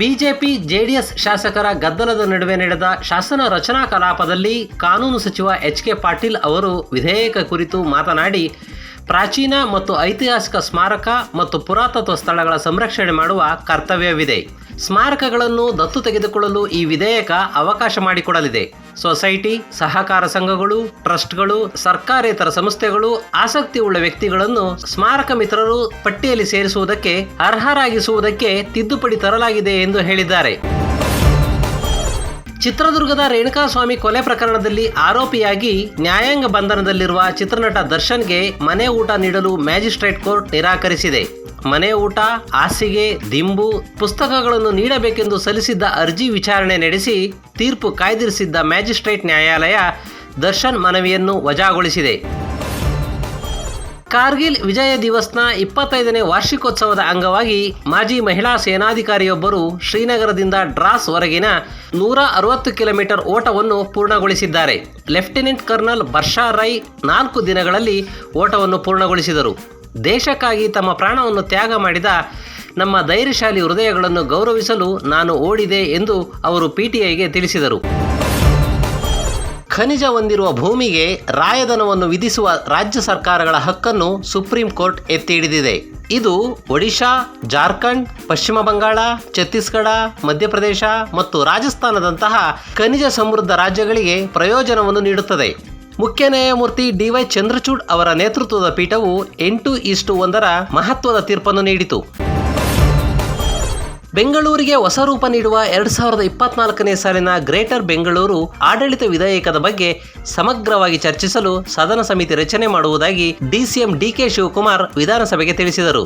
BJP JDS ಶಾಸಕರ ಗದ್ದಲದ ನಡುವೆ ನಡೆದ ಶಾಸನ ರಚನಾ ಕಲಾಪದಲ್ಲಿ ಕಾನೂನು ಸಚಿವ ಎಚ್ ಕೆ ಪಾಟೀಲ್ ಅವರು ವಿಧೇಯಕ ಕುರಿತು ಮಾತನಾಡಿ, ಪ್ರಾಚೀನ ಮತ್ತು ಐತಿಹಾಸಿಕ ಸ್ಮಾರಕ ಮತ್ತು ಪುರಾತತ್ವ ಸ್ಥಳಗಳ ಸಂರಕ್ಷಣೆ ಮಾಡುವ ಕರ್ತವ್ಯವಿದೆ. ಸ್ಮಾರಕಗಳನ್ನು ದತ್ತು ತೆಗೆದುಕೊಳ್ಳಲು ಈ ವಿಧೇಯಕ ಅವಕಾಶ ಮಾಡಿಕೊಡಲಿದೆ. ಸೊಸೈಟಿ, ಸಹಕಾರ ಸಂಘಗಳು, ಟ್ರಸ್ಟ್ಗಳು, ಸರ್ಕಾರೇತರ ಸಂಸ್ಥೆಗಳು ಆಸಕ್ತಿ ಉಳ್ಳ ವ್ಯಕ್ತಿಗಳನ್ನು ಸ್ಮಾರಕ ಮಿತ್ರರು ಪಟ್ಟಿಯಲ್ಲಿ ಸೇರಿಸುವುದಕ್ಕೆ, ಅರ್ಹರಾಗಿಸುವುದಕ್ಕೆ ತಿದ್ದುಪಡಿ ತರಲಾಗಿದೆ ಎಂದು ಹೇಳಿದ್ದಾರೆ. ಚಿತ್ರದುರ್ಗದ ರೇಣುಕಾಸ್ವಾಮಿ ಕೊಲೆ ಪ್ರಕರಣದಲ್ಲಿ ಆರೋಪಿಯಾಗಿ ನ್ಯಾಯಾಂಗ ಬಂಧನದಲ್ಲಿರುವ ಚಿತ್ರನಟ ದರ್ಶನ್ಗೆ ಮನೆ ಊಟ ನೀಡಲು ಮ್ಯಾಜಿಸ್ಟ್ರೇಟ್ ಕೋರ್ಟ್ ನಿರಾಕರಿಸಿದೆ. ಮನೆ ಊಟ, ಹಾಸಿಗೆ, ದಿಂಬು ಪುಸ್ತಕಗಳನ್ನು ನೀಡಬೇಕೆಂದು ಸಲ್ಲಿಸಿದ್ದ ಅರ್ಜಿ ವಿಚಾರಣೆ ನಡೆಸಿ ತೀರ್ಪು ಕಾಯ್ದಿರಿಸಿದ್ದ ಮ್ಯಾಜಿಸ್ಟ್ರೇಟ್ ನ್ಯಾಯಾಲಯ ದರ್ಶನ್ ಮನವಿಯನ್ನು ವಜಾಗೊಳಿಸಿದೆ. ಕಾರ್ಗಿಲ್ ವಿಜಯ ದಿವಸ್ನ ಇಪ್ಪತ್ತೈದನೇ ವಾರ್ಷಿಕೋತ್ಸವದ ಅಂಗವಾಗಿ ಮಾಜಿ ಮಹಿಳಾ ಸೇನಾಧಿಕಾರಿಯೊಬ್ಬರು ಶ್ರೀನಗರದಿಂದ ಡ್ರಾಸ್ ವರೆಗಿನ ನೂರ ಅರವತ್ತು ಕಿಲೋಮೀಟರ್ ಓಟವನ್ನು ಪೂರ್ಣಗೊಳಿಸಿದ್ದಾರೆ. ಲೆಫ್ಟಿನೆಂಟ್ ಕರ್ನಲ್ ಬರ್ಷಾ ರೈ ನಾಲ್ಕು ದಿನಗಳಲ್ಲಿ ಓಟವನ್ನು ಪೂರ್ಣಗೊಳಿಸಿದರು. ದೇಶಕ್ಕಾಗಿ ತಮ್ಮ ಪ್ರಾಣವನ್ನು ತ್ಯಾಗ ಮಾಡಿದ ನಮ್ಮ ಧೈರ್ಯಶಾಲಿ ಹೃದಯಗಳನ್ನು ಗೌರವಿಸಲು ನಾನು ಓಡಿದೆ ಎಂದು ಅವರು ಪಿಟಿಐಗೆ ತಿಳಿಸಿದರು. ಖನಿಜ ಹೊಂದಿರುವ ಭೂಮಿಗೆ ರಾಯಧನವನ್ನು ವಿಧಿಸುವ ರಾಜ್ಯ ಸರ್ಕಾರಗಳ ಹಕ್ಕನ್ನು ಸುಪ್ರೀಂ ಕೋರ್ಟ್ ಎತ್ತಿ ಹಿಡಿದಿದೆ ಇದು ಒಡಿಶಾ, ಜಾರ್ಖಂಡ್, ಪಶ್ಚಿಮ ಬಂಗಾಳ, ಛತ್ತೀಸ್ಗಢ, ಮಧ್ಯಪ್ರದೇಶ ಮತ್ತು ರಾಜಸ್ಥಾನದಂತಹ ಖನಿಜ ಸಮೃದ್ಧ ರಾಜ್ಯಗಳಿಗೆ ಪ್ರಯೋಜನವನ್ನು ನೀಡುತ್ತದೆ. ಮುಖ್ಯ ನ್ಯಾಯಮೂರ್ತಿ ಡಿವೈ ಚಂದ್ರಚೂಡ್ ಅವರ ನೇತೃತ್ವದ ಪೀಠವು ಎಂಟು ಇಷ್ಟು ಒಂದರ ಮಹತ್ವದ ತೀರ್ಪನ್ನು ನೀಡಿತು. ಬೆಂಗಳೂರಿಗೆ ಹೊಸ ರೂಪ ನೀಡುವ ಎರಡ್ ಸಾವಿರದ ಇಪ್ಪತ್ನಾಲ್ಕನೇ ಸಾಲಿನ ಗ್ರೇಟರ್ ಬೆಂಗಳೂರು ಆಡಳಿತ ವಿಧೇಯಕದ ಬಗ್ಗೆ ಸಮಗ್ರವಾಗಿ ಚರ್ಚಿಸಲು ಸದನ ಸಮಿತಿ ರಚನೆ ಮಾಡುವುದಾಗಿ ಡಿಸಿಎಂ ಡಿಕೆ ಶಿವಕುಮಾರ್ ವಿಧಾನಸಭೆಗೆ ತಿಳಿಸಿದರು.